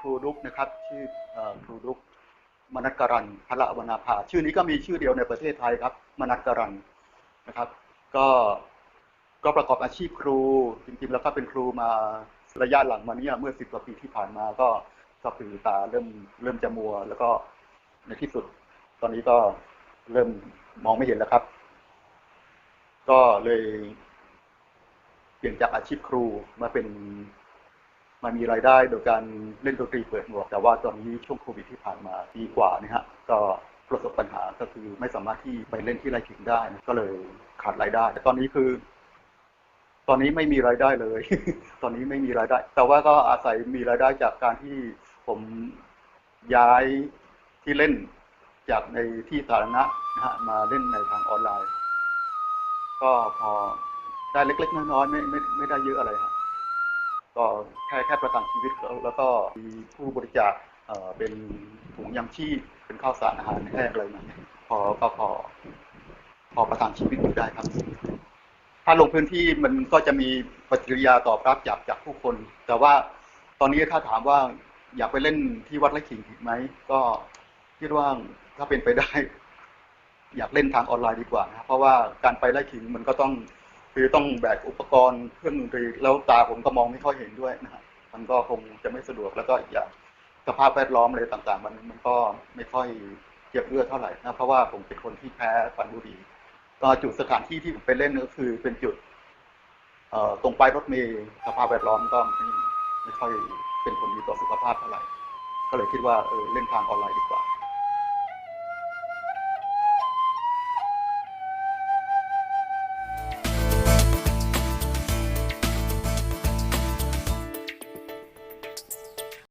ครูดุกนะครับชื่อครูดุกมนัสการันพระวนาภาชื่อนี้ก็มีชื่อเดียวในประเทศไทยครับ มนัสการันนะครับ ก็ก็ประกอบอาชีพครู จริงๆแล้วก็เป็นครูมาระยะหลังมานี้เมื่อสิบกว่าปีที่ผ่านมาก็ก็คือตาเริ่มเริ่มจะมัว แล้วก็ในที่สุด ตอนนี้ก็เริ่มมองไม่เห็นแล้วครับ ก็เลยเปลี่ยนจากอาชีพครูมาเป็น มามีรายได้โดยการเล่นดนตรีเปิดหมวก แต่ว่าตอนนี้ช่วงโควิดที่ผ่านมาปีกว่าเนี่ยฮะก็ประสบปัญหาก็คือไม่สามารถที่ไปเล่นที่ไรขิงได้ก็เลยขาดรายได้ แต่ตอนนี้คือ ตอนนี้ไม่มีรายได้เลย ตอนนี้ไม่มีรายได้ แต่ว่าก็อาศัยมีรายได้จากการที่ผมย้ายที่เล่นจากในที่สาธารณะนะฮะมาเล่นในทางออนไลน์ ก็พอได้เล็ก ๆ น้อยๆไม่ไม่ไม่ได้เยอะอะไรครับ ก็แค่แค่ประกันชีวิตแล้วแล้วก็มีผู้บริจาคเอ่อเป็นถุงยังชีพเป็นข้าวสารอาหารแห้งอะไรมาเนี่ยพอก็พอพอประทังชีวิตอยู่ได้ครับ ถ้าลงพื้นที่มันก็จะมีปฏิกิริยาตอบรับจากจากผู้คน แต่ว่าตอนนี้ถ้าถามว่าอยากไปเล่นที่วัดไร่ขิงอีกไหมก็คิดว่าถ้าเป็นไปได้ อยากเล่นทางออนไลน์ดีกว่านะครับเพราะว่าการไปไล่ขิงมันก็ต้อง คือต้องแบกอุปกรณ์เครื่องดนตรีแล้วตาผมก็มองไม่ค่อยเห็นด้วยนะฮะมันก็คงจะไม่สะดวกแล้วก็อย่างสภาพแวดล้อมอะไรต่างๆ มันมันก็ไม่ค่อยเจ็บเลือดเท่าไหร่นะเพราะว่าผมเป็นคนที่แพ้ควันบุหรี่ก็จุดสถานที่ที่ผมไปเล่นก็คือเป็นจุดเอ่อตรงป้ายรถเมล์สภาพแวดล้อมก็ไม่ไม่ค่อยเป็นผลดีต่อสุขภาพเท่าไหร่ ก็เลยคิดว่าเออเล่นทางออนไลน์ดีกว่า